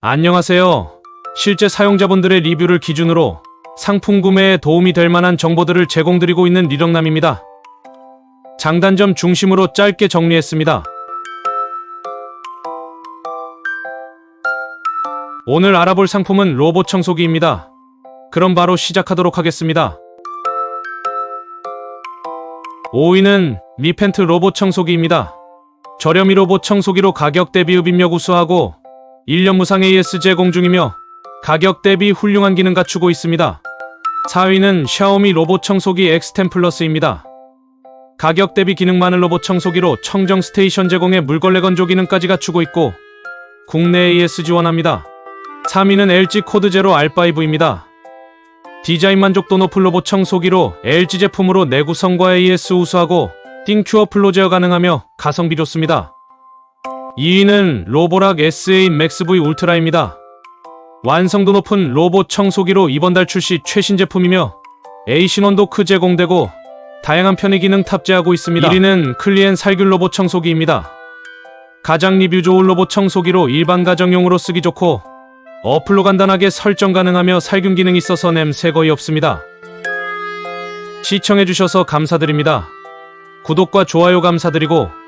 안녕하세요. 실제 사용자분들의 리뷰를 기준으로 상품 구매에 도움이 될 만한 정보들을 제공드리고 있는 리덕남입니다. 장단점 중심으로 짧게 정리했습니다. 오늘 알아볼 상품은 로봇 청소기입니다. 그럼 바로 시작하도록 하겠습니다. 5위는 미펜트 로봇 청소기입니다. 저렴이 로봇 청소기로 가격 대비 흡입력 우수하고 1년 무상 AS 제공 중이며 가격 대비 훌륭한 기능 갖추고 있습니다. 4위는 샤오미 로봇 청소기 X10 플러스입니다. 가격 대비 기능 많은 로봇 청소기로 청정 스테이션 제공에 물걸레 건조 기능까지 갖추고 있고 국내 AS 지원합니다. 3위는 LG 코드 제로 R5입니다. 디자인 만족도 높은 로봇 청소기로 LG 제품으로 내구성과 AS 우수하고 띵큐어 플로 제어 가능하며 가성비 좋습니다. 2위는 로보락 SA 맥스 V 울트라입니다. 완성도 높은 로봇 청소기로 이번 달 출시 최신 제품이며 A 신원도 크 제공되고 다양한 편의 기능 탑재하고 있습니다. 1위는 클리엔 살균 로봇 청소기입니다. 가장 리뷰 좋은 로봇 청소기로 일반 가정용으로 쓰기 좋고 어플로 간단하게 설정 가능하며 살균 기능이 있어서 냄새 거의 없습니다. 시청해주셔서 감사드립니다. 구독과 좋아요 감사드리고